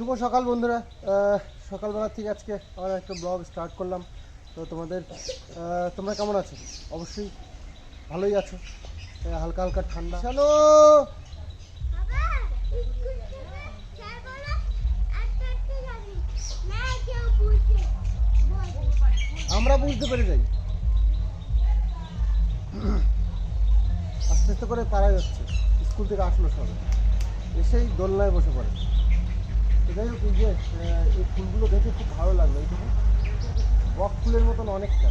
শুভ সকাল বন্ধুরা। সকালবেলা থেকে আজকে আমার একটা ব্লগ স্টার্ট করলাম। তো তোমাদের তোমরা কেমন আছো? অবশ্যই ভালোই আছো। হালকা হালকা ঠান্ডা। চলো! আমরা বুঝতে পেরে যাই। আস্তে আস্তে করে তারা যাচ্ছে। স্কুল থেকে আসলো সবে এসেই দোলনায় বসে পড়ে। যাই হোক এই যে এই ফুলগুলো দেখে খুব ভালো লাগল। এই দেখো বক ফুলের মতন অনেকটা।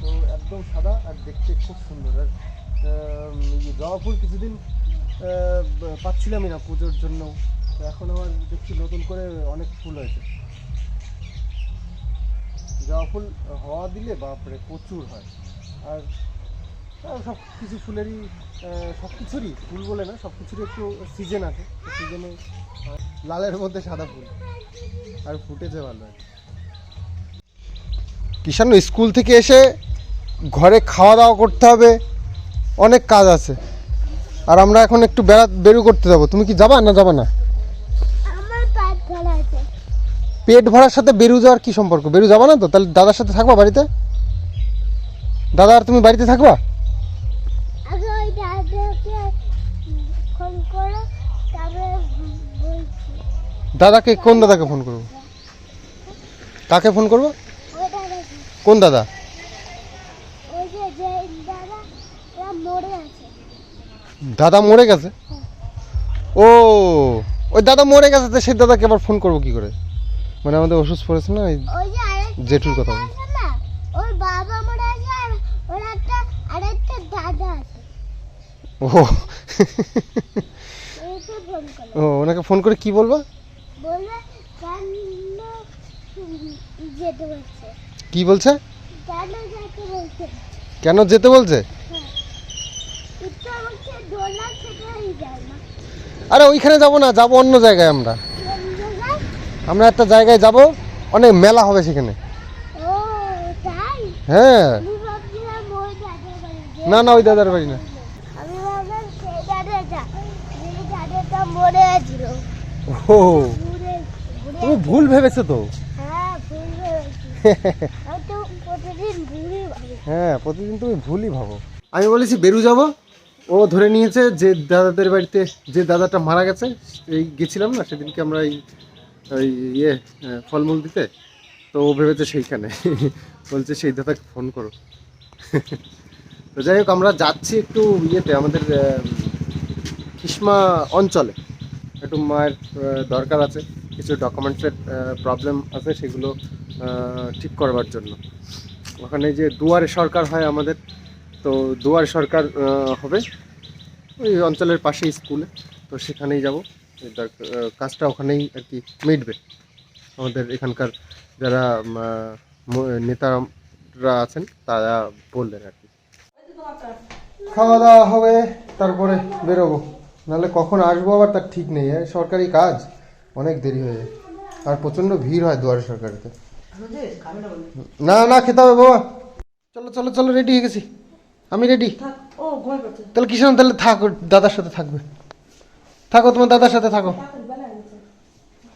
তো একদম সাদা আর দেখতে খুব সুন্দর। আর জবা ফুল কিছুদিন পাচ্ছিলামই না পুজোর জন্য। তো এখন আবার দেখছি নতুন করে অনেক ফুল হয়েছে। জবা ফুল হওয়া দিলে বাপরে, প্রচুর হয়। আর সব কিছু ফুলেরই সব কিছুরই ফুল বলে না সব কিছুরই একটু সিজন আছে। সিজনে লালের মধ্যে সাদা ফুল। আর ফুটেছে ভালো। কিষান স্কুল থেকে এসে ঘরে খাওয়া দাওয়া করতে হবে। অনেক কাজ আছে। আর আমরা এখন একটু বেড়া বেরু করতে যাব। তুমি কি যাবা না যাবা না? পেট ভরার সাথে বেরু যাওয়ার কি সম্পর্ক? বেরু যাবা না তো? তাহলে দাদার সাথে থাকবা বাড়িতে? দাদা আর তুমি বাড়িতে থাকবা? দাদাকে কোন দাদাকে ফোন করব? কাকে ফোন করব? কোন দাদা? দাদা মরে গেছে। ও ওই দাদা মরে গেছে তো সেই দাদাকে আবার ফোন করব কি করে? মানে আমাদের ওষুধ পড়েছে না জেঠুর কথা দাদা বলছি। আছে না ওর বাবা মরে আছে আর ওর একটা আরেকটা দাদা আছে। ও। ফোন ও ওনাকে ফোন করে কি বলব? বলবে কেন যেতে বলছে। কি বলছে? কেন যেতে বলছে। কেন যেতে বলছে? না আরে ওইখানে যাব না যাব অন্য জায়গায় আমরা। আমরা একটা জায়গায় যাব অনেক মেলা হবে সেখানে। হ্যাঁ। না না ওই দাদার বাড়ি না আমি ভাবলাম সেই দাদাটা যে দাদাটা মরে আছিল ও তুমি ভুল ভেবেছো তো? হ্যাঁ ভুল হয়েছি আমি তো প্রতিদিন ভুলই ভাবি। হ্যাঁ প্রতিদিন তুমি ভুলই ভাবো। আমি বলেছি বেরু যাব। ও ধরে নিয়েছে যে দাদাদের বাড়িতে যে দাদাটা মারা গেছে এই গেছিলাম না সেদিনকে আমরা এই ওই ইয়ে ফলমূল দিতে। তো ও ভেবেছে সেইখানে। বলছে সেই দাদাকে ফোন করো। তো যাই হোক আমরা যাচ্ছি একটু ইয়েতে আমাদের কিসমা অঞ্চলে। একটু মায়ের দরকার আছে, কিছু ডকুমেন্টসের প্রবলেম আছে সেগুলো ঠিক করবার জন্য। ওখানে যে দুয়ারে সরকার হয় আমাদের, তো দুয়ারে সরকার হবে। ওই অঞ্চলের পাশেই স্কুলে, তো সেখানেই যাব। কাজটা ওখানেই আর কি মিটবে। আমাদের এখানকার যারা নেতারা আছেন, তারা বললেন আর কি। খাওয়া দাওয়া হবে, তারপরে বেরোবো। নাহলে কখন আসব আবার তার ঠিক নেই হ্যাঁ সরকারি কাজ অনেক দেরি হয়ে যায়। আর প্রচণ্ড ভিড় হয় দুয়ারে সরকারিতে। না না খেতে হবে বাবা। চলো চলো চলো রেডি হয়ে গেছি। আমি রেডি তাহলে কিষান তাহলে থাকো দাদার সাথে থাকবে। থাকো তোমার দাদার সাথে থাকো।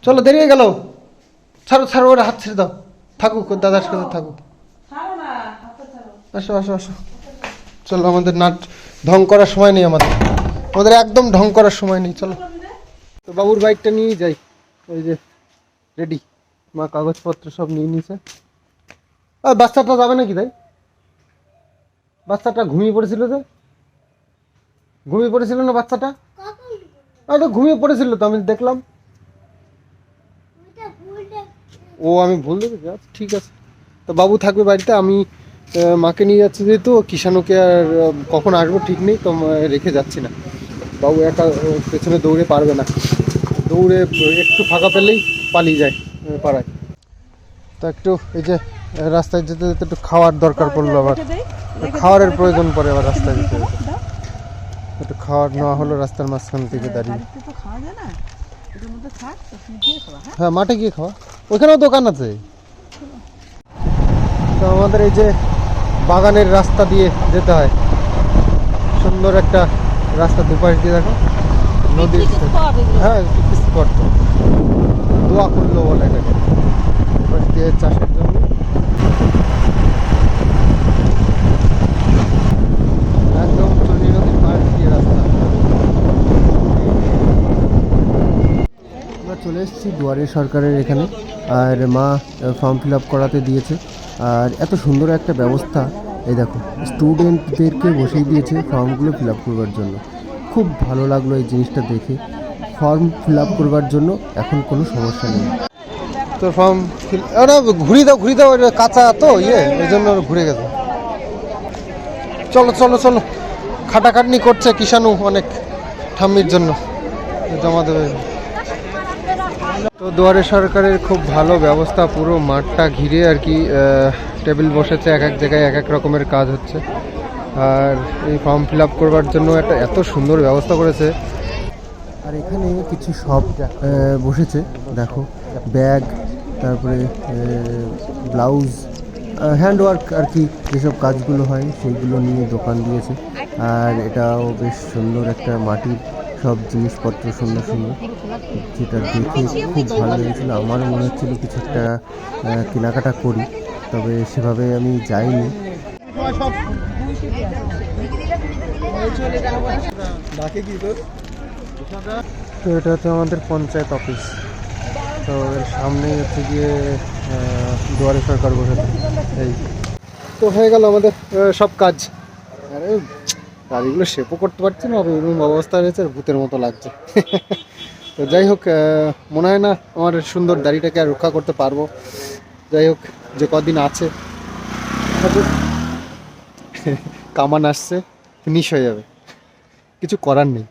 চলো দেরি হয়ে গেল। ছাড়ো ছাড়ো ওরা হাত ছেড়ে দাও। থাকুক দাদার সাথে থাকুক। আসো আসো আসো। চলো আমাদের নাট ঢং করার সময় নেই আমাদের। আমাদের একদম ঢং করার সময় নেই, চলো। তো বাবুর বাইকটা নিয়ে যাই। ওই যে রেডি মা কাগজপত্র সব নিয়ে নিয়েছে। আর বাচ্চাটা যাবে নাকি তাই? বাচ্চাটা ঘুমিয়ে পড়েছিল যে? ঘুমিয়ে পড়েছিল না বাচ্চাটা? তো ঘুমিয়ে পড়েছিল তো, আমি দেখলাম। ও, আমি ভুল দেখেছি। আচ্ছা ঠিক আছে। তো বাবু থাকবে বাড়িতে, আমি মাকে নিয়ে যাচ্ছি যেহেতু কিষানুকে আর কখন আসব ঠিক নেই, তো রেখে যাচ্ছি না। বাবু একা আহ, পেছনে দৌড়ে পারবে না। দৌড়ে একটু ফাঁকা পেলেই পালিয়ে যায় পাড়ায়। তো একটু এই যে রাস্তায় যেতে যেতে একটু খাওয়ার দরকার পড়ল আবার। খাওয়ারের প্রয়োজন পড়ে আবার রাস্তায় যেতে যেতে। একটু খাওয়ার নেওয়া হলো রাস্তার মাঝখান থেকে দাঁড়িয়ে। মধ্যে থাক খাওয়া হ্যাঁ? হ্যাঁ মাঠে গিয়ে খাওয়া। ওইখানেও দোকান আছে। তো আমাদের এই যে বাগানের রাস্তা দিয়ে যেতে হয়। সুন্দর একটা রাস্তা দুপাশ দিয়ে দেখো নদীর হ্যাঁ স্পট দোয়া করল বলে এটাকে। এবার দিয়ে চাষের জন্য। একদম নদীর পাড় দিয়ে রাস্তা। আমরা চলে এসেছি দুয়ারে সরকারের এখানে। আর মা ফর্ম ফিল আপ করাতে দিয়েছে। আর এত সুন্দর একটা ব্যবস্থা। এই দেখো স্টুডেন্টদেরকে বসিয়ে দিয়েছে ফর্মগুলো ফিল আপ করবার জন্য। খুব ভালো লাগল এই জিনিসটা দেখে। ফর্ম ফিল আপ করবার জন্য এখন কোনো সমস্যা নেই। তো ফর্ম ওরা ঘুরিয়ে দাও ঘুরিয়ে দাও কাঁচা তো ইয়ে এই জন্য ঘুরে গেছে। চলো চলো চলো। খাটাখাটনি করছে কিষাণু অনেক ঠাম্মির জন্য। জমা দেবে তো দুয়ারে সরকারের খুব ভালো ব্যবস্থা, পুরো মাঠটা ঘিরে আর কি টেবিল বসেছে, এক এক জায়গায় এক এক রকমের কাজ হচ্ছে। আর এই ফর্ম ফিল আপ করবার জন্য একটা এত সুন্দর ব্যবস্থা করেছে। আর এখানে কিছু শপ বসেছে, দেখো, ব্যাগ, তারপরে ব্লাউজ হ্যান্ড ওয়ার্ক আর কি, যেসব কাজগুলো হয় সেইগুলো নিয়ে দোকান দিয়েছে। আর এটাও বেশ সুন্দর একটা মাটির সব জিনিসপত্র সুন্দর সুন্দর। যেটা দেখে খুব ভালো লেগেছিলো। আমারও মনে হচ্ছিল কিছু একটা কেনাকাটা করি তবে সেভাবে আমি যাইনি। তো এটা হচ্ছে আমাদের পঞ্চায়েত অফিস। তো এর সামনেই হচ্ছে গিয়ে দুয়ারে সরকার বসেছে। এই। তো হয়ে গেল আমাদের সব কাজ। আরে গাড়িগুলো শেপও করতে পারছি না এরকম অবস্থা হয়েছে ভূতের মতো লাগছে। তো যাই হোক মনে হয় না আমার সুন্দর দাড়িটাকে আর রক্ষা করতে পারব। যাই হোক, যে কদিন আছে, কামান আসছে ফিনিশ হয়ে যাবে। কিছু করার নেই,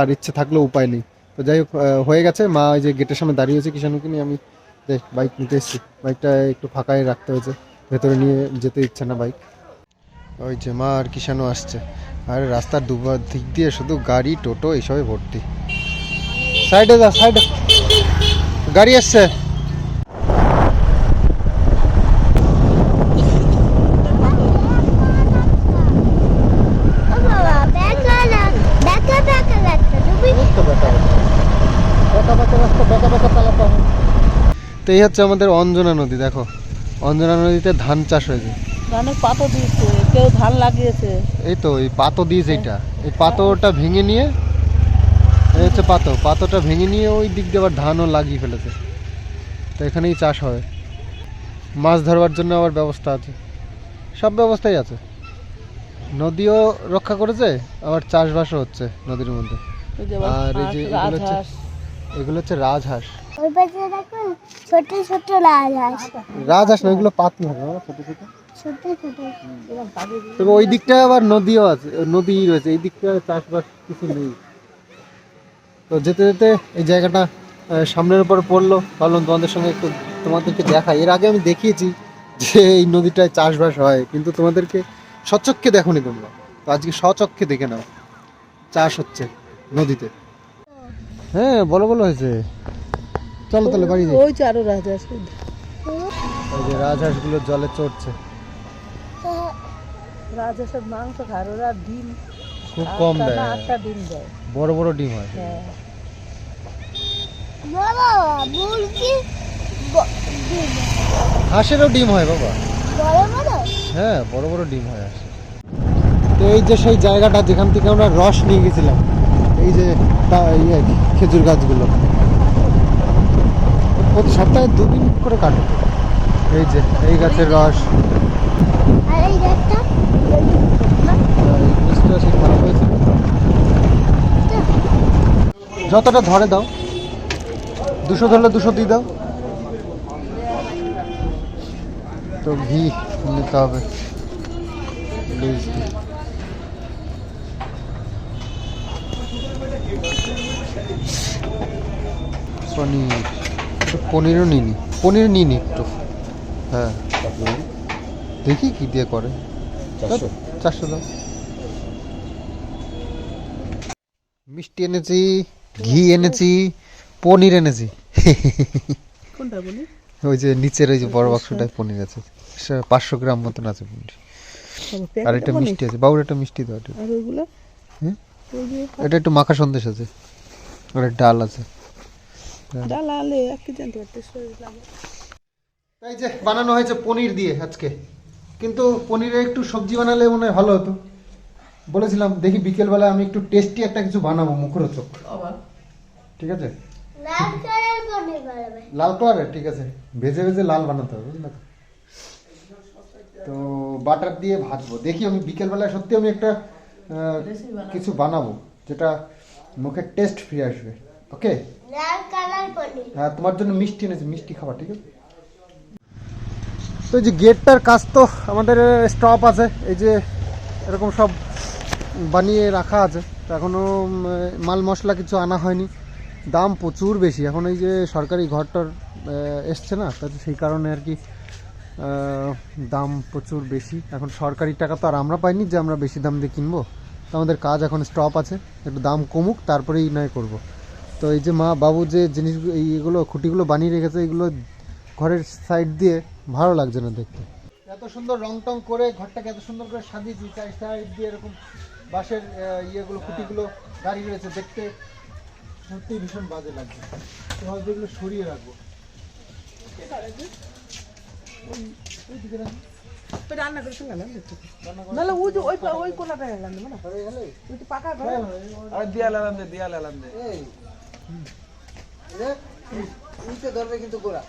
আর ইচ্ছে থাকলেও উপায় নেই। তো যাই হোক হয়ে গেছে। মা ওই যে গেটের সামনে দাঁড়িয়ে হয়েছে কিষাণুকে নিয়ে, আমি দেখ বাইক নিতে এসেছি। বাইকটা একটু ফাঁকায় রাখতে হয়েছে। ভেতরে নিয়ে যেতে ইচ্ছে না বাইক ওই যে মা আর কিষাণু আসছে। আর রাস্তার দুবার দিক দিয়ে শুধু গাড়ি, টোটো এইসবে ভর্তি। সাইডে যা, সাইডে। গাড়ি আসছে। তো এই হচ্ছে আমাদের অঞ্জনা নদী, দেখো। অঞ্জনা নদীতে ধান চাষ হয়েছে। অনেক পাতো দিয়েছে কেউ ধান লাগিয়েছে। এই তো এই পাতো দিয়েছে এইটা এই পাতোটা ভেঙে নিয়ে এই হচ্ছে পাতো পাতোটা ভেঙে নিয়ে ওই দিক দিয়ে আবার ধানও লাগিয়ে ফেলেছে। তো এখানেই চাষ হয়। মাছ ধরবার জন্য আবার ব্যবস্থা আছে। সব ব্যবস্থাই আছে। নদীও রক্ষা করেছে আবার চাষবাসও হচ্ছে নদীর মধ্যে। আর এই যে এগুলো হচ্ছে- রাজহাঁস। এগুলো হচ্ছে রাজহাঁস। ওই পাশে দেখো ছোট ছোট লাল হাঁস রাজহাঁস না এগুলো পাতি হবে না ছোটো ছোটো। তবে ওই দিকটায় আবার নদীও আছে নদী রয়েছে এই দিকটায় চাষবাস কিছু নেই। তো যেতে যেতে এই জায়গাটা সামনের উপর পড়ল। ভাবলাম তোমাদের সঙ্গে একটু তোমাদেরকে দেখাই। এর আগে আমি দেখিয়েছি যে এই নদীটায় চাষবাস হয় কিন্তু তোমাদেরকে সচক্ষে দেখোনি তোমরা। তো আজকে সচক্ষে দেখে নাও চাষ হচ্ছে নদীতে। হ্যাঁ বলো বলো হয়েছে। চলো তাহলে বাড়ি যাই। ওই যে আরও রাজহাঁস ওই যে রাজহাঁসগুলো জলে চড়ছে। রাজহাঁসের মাংস খায় ওরা ডিম খুব কম দেয়। আটটা ডিম দেয়। বড় বড় ডিম হয়। হ্যাঁ। বাবা মুরগি হাঁসেরও ডিম হয় বাবা। বড় বড়? হ্যাঁ বড় বড় ডিম হয় হাঁসের। তো এই যে সেই জায়গাটা যেখান থেকে আমরা রস নিয়ে গেছিলাম এই যে ইয়ে খেজুর গাছগুলো। প্রতি সপ্তাহে দুদিন করে কাটে। এই যে এই গাছের রস আর এই একটা আর এই জিনিসটা সেই খারাপ হয়েছে যতটা ধরে দাও। দুশো ধরলে দুশো দিয়ে দাও। তো ঘি নিতে হবে। লুজ ঘি পনির। পনিরও নিনি পনির নিনি একটু। হ্যাঁ। দেখি কি দিয়ে করে। চারশো দাও। মিষ্টি এনেছি। ঘি এনেছি পনির এনেছি। কোনটা ওই যে নিচের ওই যে বড় বাক্সটায় পনির আছে। পাঁচশো গ্রাম মতন আছে পনির। আর প্যাকেটে একটা মিষ্টি আছে। বাবুর একটা মিষ্টি দাও এটা। আর ওইগুলো? এটা একটু মাখা সন্দেশ আছে। আর ডাল আছে। ডাল আলে লাগে। তাই যে বানানো হয়েছে পনির দিয়ে আজকে। কিন্তু পনিরে একটু সবজি বানালে মনে হয় ভালো হতো। বলেছিলাম দেখি বিকেলবেলা আমি একটু টেস্টি একটা কিছু বানাবো মুখরোচক। আবার ঠিক আছে? লাল কালারের ঠিক আছে। ভেজে ভেজে লাল বানাতে হবে বুঝলে তো? বাটার দিয়ে ভাজবো। দেখি আমি বিকেলবেলায় সত্যি আমি একটা কিছু বানাবো যেটা মুখের টেস্ট ফিরে আসবে। ওকে? লাল কালার পনির হ্যাঁ তোমার জন্য মিষ্টি এনেছি মিষ্টি খাবার ঠিক আছে? তো এই যে গেটটার কাজ তো আমাদের স্টপ আছে এই যে এরকম সব বানিয়ে রাখা আছে। তো এখনও মাল মশলা কিছু আনা হয়নি। দাম প্রচুর বেশি। এখন এই যে সরকারি ঘরটার এসছে না তাতে সেই কারণে আর কি দাম প্রচুর বেশি। এখন সরকারি টাকা তো আর আমরা পাইনি যে আমরা বেশি দাম দিয়ে কিনবো। তো আমাদের কাজ এখন স্টপ আছে, একটু দাম কমুক, তারপরেই নয় করব। তো এই যে মা বাবু যে জিনিসগুলো এইগুলো খুঁটিগুলো বানিয়ে রেখেছে, এগুলো ঘরের সাইড দিয়ে ভালো লাগছে না দেখতে। এত সুন্দর রং টং করে ঘরটাকে এত সুন্দর করে সাজিয়েছি সাইড দিয়ে এরকম বাঁশের ইয়েগুলো খুঁটিগুলো দাঁড়িয়ে রয়েছে দেখতে সত্যি ভীষণ বাজে লাগবে তো হয়তো এগুলো সরিয়ে রাখব। রান্না করে শুনলাম দেখতে রান্না করে- নাহলে ওই যে ওই ওই কোনাটা এলাম না ওই যে পাকা ঘর। হ্যাঁ, হয়ে। আরে দে উল্টে ধরবে কিন্তু গোড়া।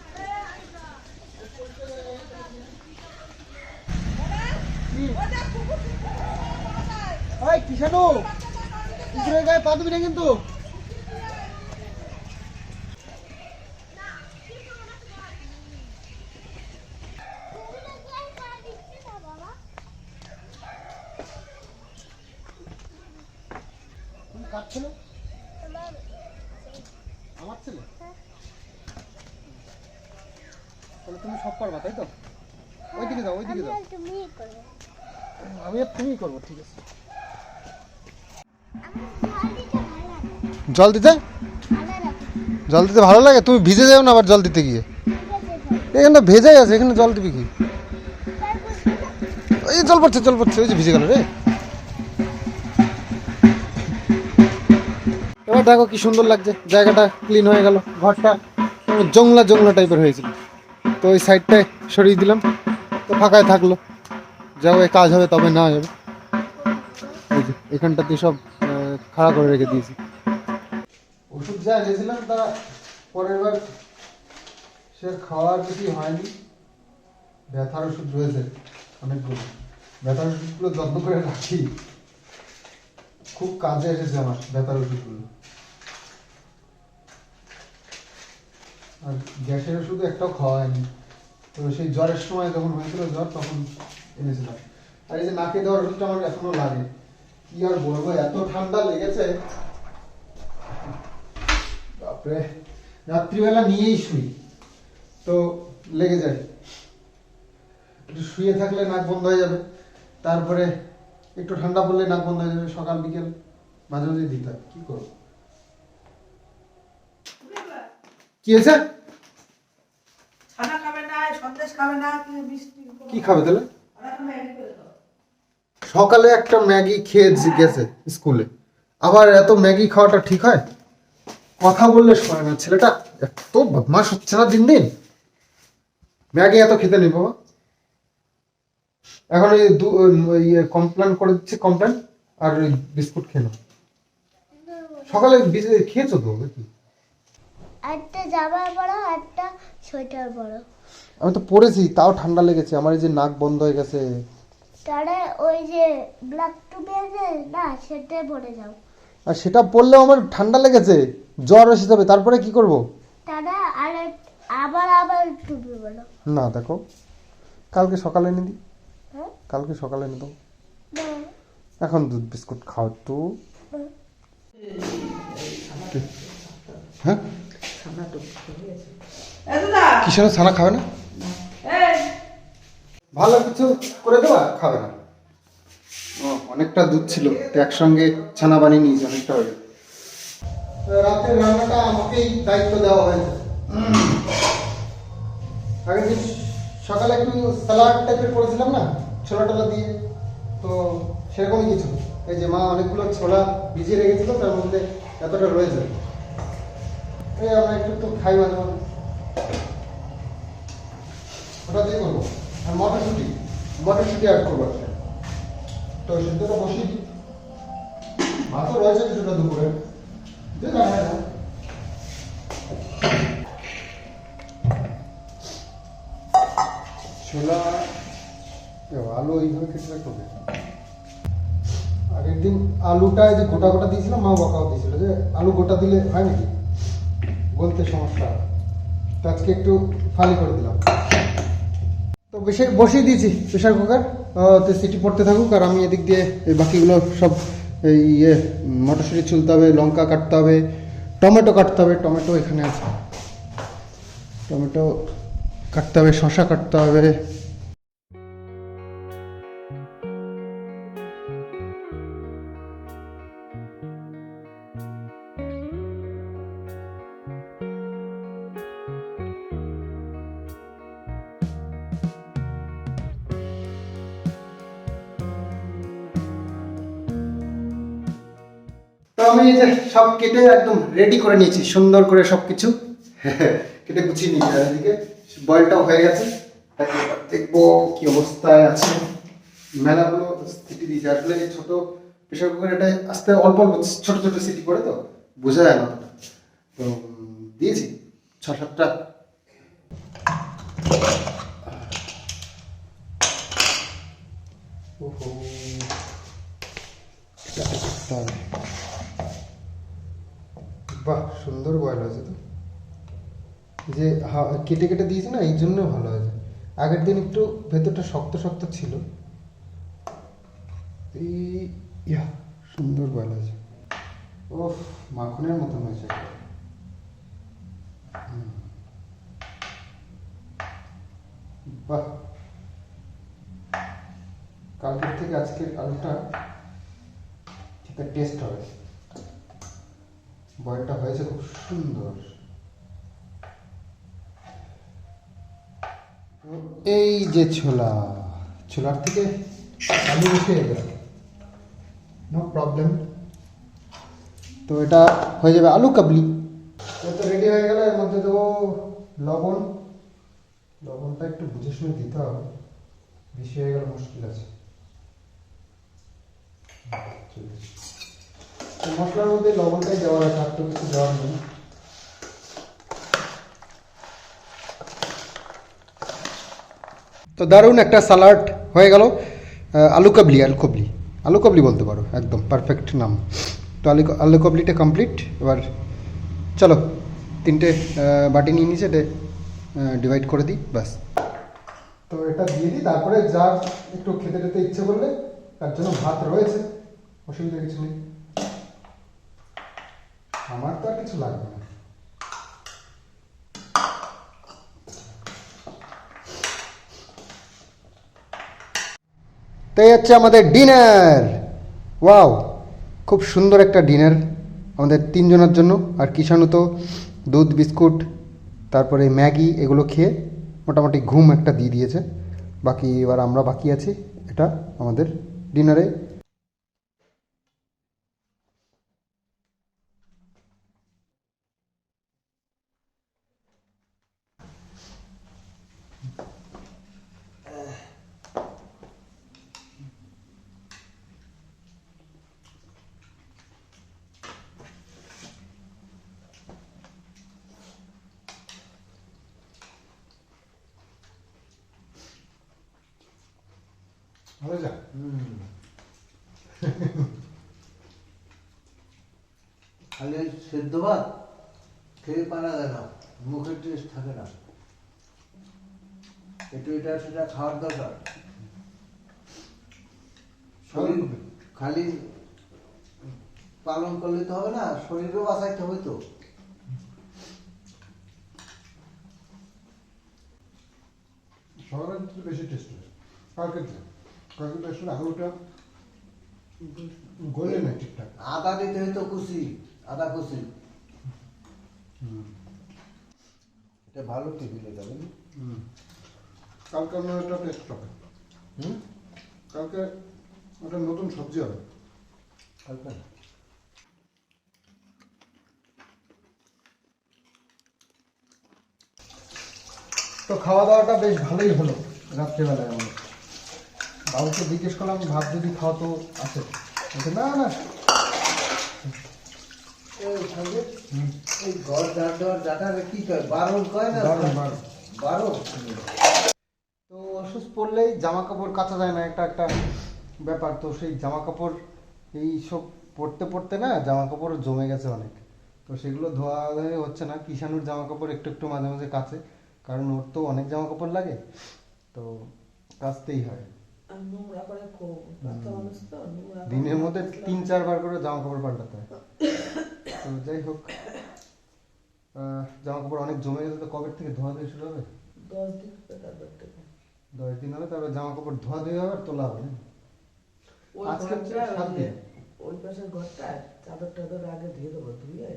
ওই কিষানু! কুকুরের গায়ে পা দিবি না কিন্তু। তুমি আমার ছেলে? তাহলে তুমি সব পারবা তাই তো? ওইদিকে যাও ওইদিকে যাও। আমি আর তুমিই করব ঠিক আছে। জল দিতে? জল দিতে ভালো লাগে? তুমি ভিজে যাও না আবার জল দিতে গিয়ে। এখানে তো ভেজাই আছে, এখানে জল দিবি কি? এই জল পড়ছে জল পড়ছে ওই যে ভিজে গেল রে। এবার দেখো কি সুন্দর লাগছে, জায়গাটা ক্লিন হয়ে গেল, ঘরটা জংলা জংলা টাইপের হয়েছিল। তো ওই সাইডটায় সরিয়ে দিলাম, তো ফাঁকায় থাকল। যাবে কাজ হবে, তবে না যে, এখানটাতে সব খাড়া করে রেখে দিয়েছি। ওষুধ যা এনেছিলাম, তা পরের বার সে খাওয়ার কিছু হয়নি। ব্যথার ওষুধ রয়েছে, অনেকগুলো। ব্যথার ওষুধগুলো যত্ন করে রাখি। খুব কাজে এসেছে আমার ব্যথার ওষুধগুলো। আর গ্যাসের ওষুধ একটাও খাওয়া হয়নি। তো সেই জ্বরের সময় যখন হয়েছিল জ্বর, তখন এনেছিলাম। আর এই যে নাকে দেওয়ার ওষুধটা আমার এখনও লাগে। কি আর বলব এত ঠান্ডা লেগেছে। বাপরে রাত্রিবেলা নিয়েই শুই। তো লেগে যায়। একটু শুয়ে থাকলে নাক বন্ধ হয়ে যাবে। তারপরে একটু ঠান্ডা পড়লে নাক বন্ধ হয়ে যাবে সকাল বিকেল। মাঝে মাঝে দিতে হয়। কি করব? কি হয়েছে? কি খাবে তাহলে? সকালে একটা ম্যাগি খেয়ে গেছে স্কুলে। আবার এত ম্যাগি খাওয়াটা ঠিক হয়? কথা বললে শোনে না ছেলেটা এত বদমাস হচ্ছে না দিন দিন। ম্যাগি এত খেতে নেই বাবা। এখন ওই দু- ইয়ে কমপ্লেন করে দিচ্ছে কমপ্লেন আর ওই বিস্কুট খেয়ে নাও সকালে খেয়েছো তো নাকি? একটা জামা পরো একটা সোয়েটার আমি তো পরেছি তাও ঠান্ডা লেগেছে আমার এই যে নাক বন্ধ হয়ে গেছে তারা ওই যে ব্ল্যাক টুপি আছে না সেটাই পরে যাও। আর সেটা পরলেও আমার ঠান্ডা লেগেছে জ্বর এসে যাবে তারপরে কি করব? তারা আর আবার আবার টুপি বলো। না দেখো কালকে সকালে এনে দিই হ্যাঁ? কালকে সকালে এনে দেবো না। এখন দুধ বিস্কুট খাও একটু। হ্যাঁ। ছানা তো হয়েছে ছানা খাবে না? ভালো কিছু করে দেওয়া খাবে না। ও, অনেকটা দুধ ছিল। তো একসঙ্গে ছানা বানিয়ে নিয়েছি অনেকটা হয়ে রাতের রান্নাটা আমাকেই দায়িত্ব দেওয়া হয়েছে। আগের দিন সকালে একটু স্যালাড টাইপের করেছিলাম না ছোলা টোলা দিয়ে। তো সেরকমই কিছু। এই যে মা অনেকগুলো ছোলা ভিজিয়ে রেখেছিল তার মধ্যে এতটা রয়েছে। এই আমরা একটু তো খাই মাঝে মাঝে ওটা দিয়ে করব। আর মটরশুঁটি মটরশুঁটি অ্যাড করব একটা। তো সেদ্ধটা বসিয়ে দিই। ভাতও রয়েছে কিছুটা দুপুরে। যে না হয় ছোলা আলু এইভাবে কেটে রাখতে হবে। আগের দিন আলুটা যে গোটা গোটা দিয়েছিলাম, মা বকাও দিয়েছিল। যে আলু গোটা দিলে হয় নাকি? বলতে সমস্যা। আজকে একটু ফালি করে দিলাম। তো বসিয়ে দিয়েছি প্রেশার কুকার। তো সিটি পড়তে থাকুক, আর আমি এদিক দিয়ে বাকিগুলো সব এই ইয়ে মটরশুঁটি ছুলতে হবে, লঙ্কা কাটতে হবে, টমেটো কাটতে হবে, টমেটো এখানে আছে। টমেটো কাটতে হবে শশা কাটতে হবে এই যে সব কেটে একদম রেডি করে নিয়েছি, সুন্দর করে সব কিছু কেটে গুছিয়ে নিয়েছি আর এদিকে বয়েলটাও হয়ে গেছে। দেখব কি অবস্থায় আছে। মেলাগুলো স্থিতি দিয়েছে আসলে এই ছোট প্রেশার কুকার, এটা আস্তে অল্প অল্প, ছোট ছোট সিটি করে তো, বোঝা যায় না তো দিয়েছি, ছ সাতটা। ওহো এটা করতে হবে। বাহ সুন্দর বয়েল হয়েছে তো। যে কেটে কেটে দিয়েছে না, এই জন্য ভালো হয়েছে। আগের দিন একটু ভেতরটা শক্ত শক্ত ছিল। ইয়া, সুন্দর বয়েল হয়েছে। ও মাখনের মতন হয়েছে বাহ। কালকের থেকে আজকের আলুটা একটা টেস্ট হবে। বয়েলটা হয়েছে খুব সুন্দর। এই যে ছোলা, ছোলার থেকে আলু উঠে গেল নো প্রবলেম তো এটা হয়ে যাবে আলু কাবলি। তো রেডি হয়ে গেল, এর মধ্যে দেবো লবণ। লবণটা একটু বুঝে শুনে দিতে হবে। বেশি হয়ে গেলে মুশকিল আছে। মশলার মধ্যে লবণটাই দেওয়ার আছে আর তো কিছু দেওয়ার নেই। তো দারুণ একটা সালাড হয়ে গেল আলু কাবলি আলু কবলি। আলু কাবলি বলতে পারো একদম পারফেক্ট নাম। তো আলু আলু কবলিটা কমপ্লিট এবার চলো তিনটে বাটি নিয়ে নিয়েছে এটা ডিভাইড করে দিই ব্যাস। তো এটা দিয়ে দিই তারপরে যার একটু খেতে টেতে ইচ্ছে করলে তার জন্য ভাত রয়েছে অসুবিধা কিছু নেই। আমার তো আর কিছু লাগবে না। তো এই হচ্ছে আমাদের ডিনার। ওয়াও, খুব সুন্দর একটা ডিনার আমাদের তিনজনের জন্য। আর কিষাণু তো দুধ, বিস্কুট, তারপরে ম্যাগি এগুলো খেয়ে মোটামুটি ঘুম একটা দিয়ে দিয়েছে। বাকি এবার আমরা বাকি আছি, এটা আমাদের ডিনারে ভালো যা খালি ওই সেদ্ধ ভাত খেয়ে পারা যায় না মুখের টেস্ট থাকে না একটু এটা সেটা খাওয়ার দরকার শরীর খালি পালন করলে তো হবে না শরীরও বাঁচাইতে হবে তো। শহরের বেশি টেস্ট হয়। আসলে আলুটা গলে না ঠিকঠাক? আদা দিতে হইতো কুচি আদা কুচি। এটা ভালো টিফিন এটা বুঝলি? কালকে আমরা একটা টেস্ট হবে। হুম? কালকে একটা নতুন সবজি হবে। কালকে? তো খাওয়া দাওয়াটা বেশ ভালোই হলো রাত্রেবেলায় আমার। বাবুকে জিজ্ঞেস করলাম ভাত যদি খাওয়া তো আছে? না না। এই ঘর দাঁড় দেওয়ার ডাটারে কি কয়? বারণ কয় না? বারণ, বারণ। অসুস্থ পড়লেই জামা কাপড় কাচা যায় না একটা একটা ব্যাপার। তো সেই জামা কাপড় এই সব পরতে পরতে না জামা কাপড় জমে গেছে অনেক। তো সেগুলো ধোয়া ধোয়া হচ্ছে না। কিষানুর জামা কাপড় একটু একটু মাঝে মাঝে কাচে কারণ ওর তো অনেক জামা কাপড় লাগে। তো কাচতেই হয়। দিনের মধ্যে তিন চারবার করে জামা কাপড় পাল্টাতে হয়। তো যাই হোক আহ, জামা কাপড় অনেক জমে গেছে তো কবে থেকে ধোয়া ধুয়ে শুরু হবে? দশ দিন। দশ দিন হবে তারপর জামা কাপড় ধোয়া ধুয়ে হবে আর তোলা হবে? ওই আজকে সাত ওই দিন। ওই পাশের ঘরটা চাদর টাদর আগে ধুয়ে দেবো ধুয়ে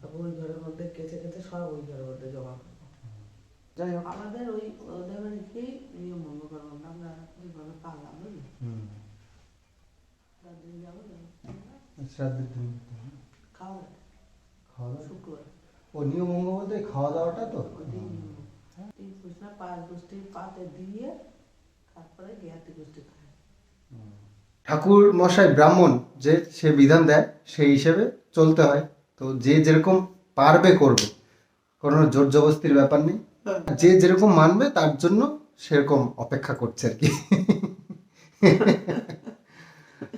তারপর ওই ঘরের মধ্যে কেচে কেচে সব ওই ঘরের মধ্যে জমা করব। যাই হোক। আমাদের ওই ওদের মানে কি নিয়ম ভঙ্গ করব না আমরা ওইভাবে পারলাম বুঝলি। শ্রাদ্ধের দিন খাওয়া খাওয়া দাওয়া? শুক্রবার। ও নিয়ম অঙ্গ বলতে খাওয়া দাওয়াটা তো? ঠাকুর মশাই ব্রাহ্মণ যে সে বিধান দেয়, সেই হিসেবে চলতে হয়। তো যে যেরকম পারবে করবে, কোনো জোর জবস্তির ব্যাপার নেই। যে যেরকম মানবে, তার জন্য সেরকম অপেক্ষা করছে আর কি।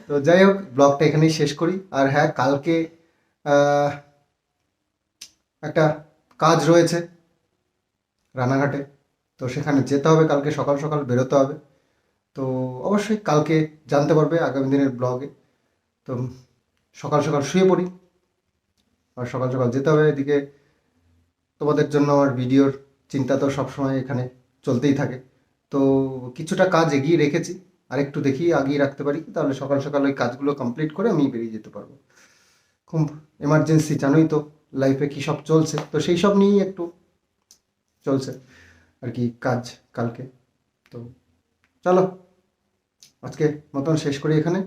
তো যাই হোক, ব্লগটা এখানেই শেষ করি। আর হ্যাঁ কালকে একটা কাজ রয়েছে। রানাঘাটে তো সেখানে যেতে হবে, কালকে সকাল সকাল বেরোতে হবে। তো অবশ্যই কালকে জানতে পারবে আগামী দিনের ব্লগে। তো সকাল সকাল শুয়ে পড়ি। আর সকাল সকাল যেতে হবে এদিকে। তোমাদের জন্য আমার ভিডিওর চিন্তা তো সবসময় এখানে চলতেই থাকে। তো কিছুটা কাজ এগিয়ে রেখেছি। আর একটু দেখি, আগিয়ে রাখতে পারি তাহলে সকাল সকাল ওই কাজগুলো কমপ্লিট করে আমি বেরিয়ে যেতে পারব। খুব এমার্জেন্সি জানোই তো লাইফে কী সব চলছে। তো সেই সব নিয়েই একটু চলছে আর কি কাজ কালকে। তো চলো, আজকে মতন শেষ করি এখানে।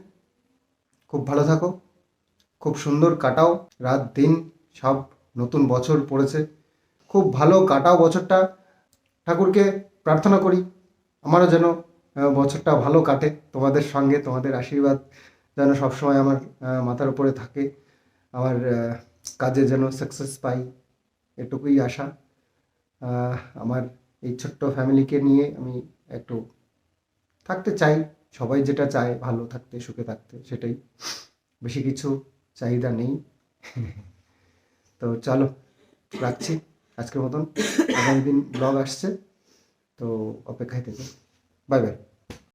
খুব ভালো থাকো, খুব সুন্দর কাটাও, রাত, দিন, সব নতুন বছর পড়েছে। খুব ভালো কাটাও বছরটা। ঠাকুরকে প্রার্থনা করি, আমারও যেন বছরটা ভালো কাটে তোমাদের সঙ্গে, তোমাদের আশীর্বাদ যেন সবসময় আমার মাথার উপরে থাকে, আমার কাজে যেন সাকসেস পাই, এটুকুই আশা। আমার এই ছোট্ট ফ্যামিলিকে নিয়ে আমি একটু থাকতে চাই, সবাই যেটা চায়, ভালো থাকতে, সুখে থাকতে, সেটাই। বেশি কিছু চাহিদা নেই। তো চলো, রাখছি আজকের মতন। আগামী দিন ব্লগ আসছে, তো অপেক্ষায় থেকে। Bye bye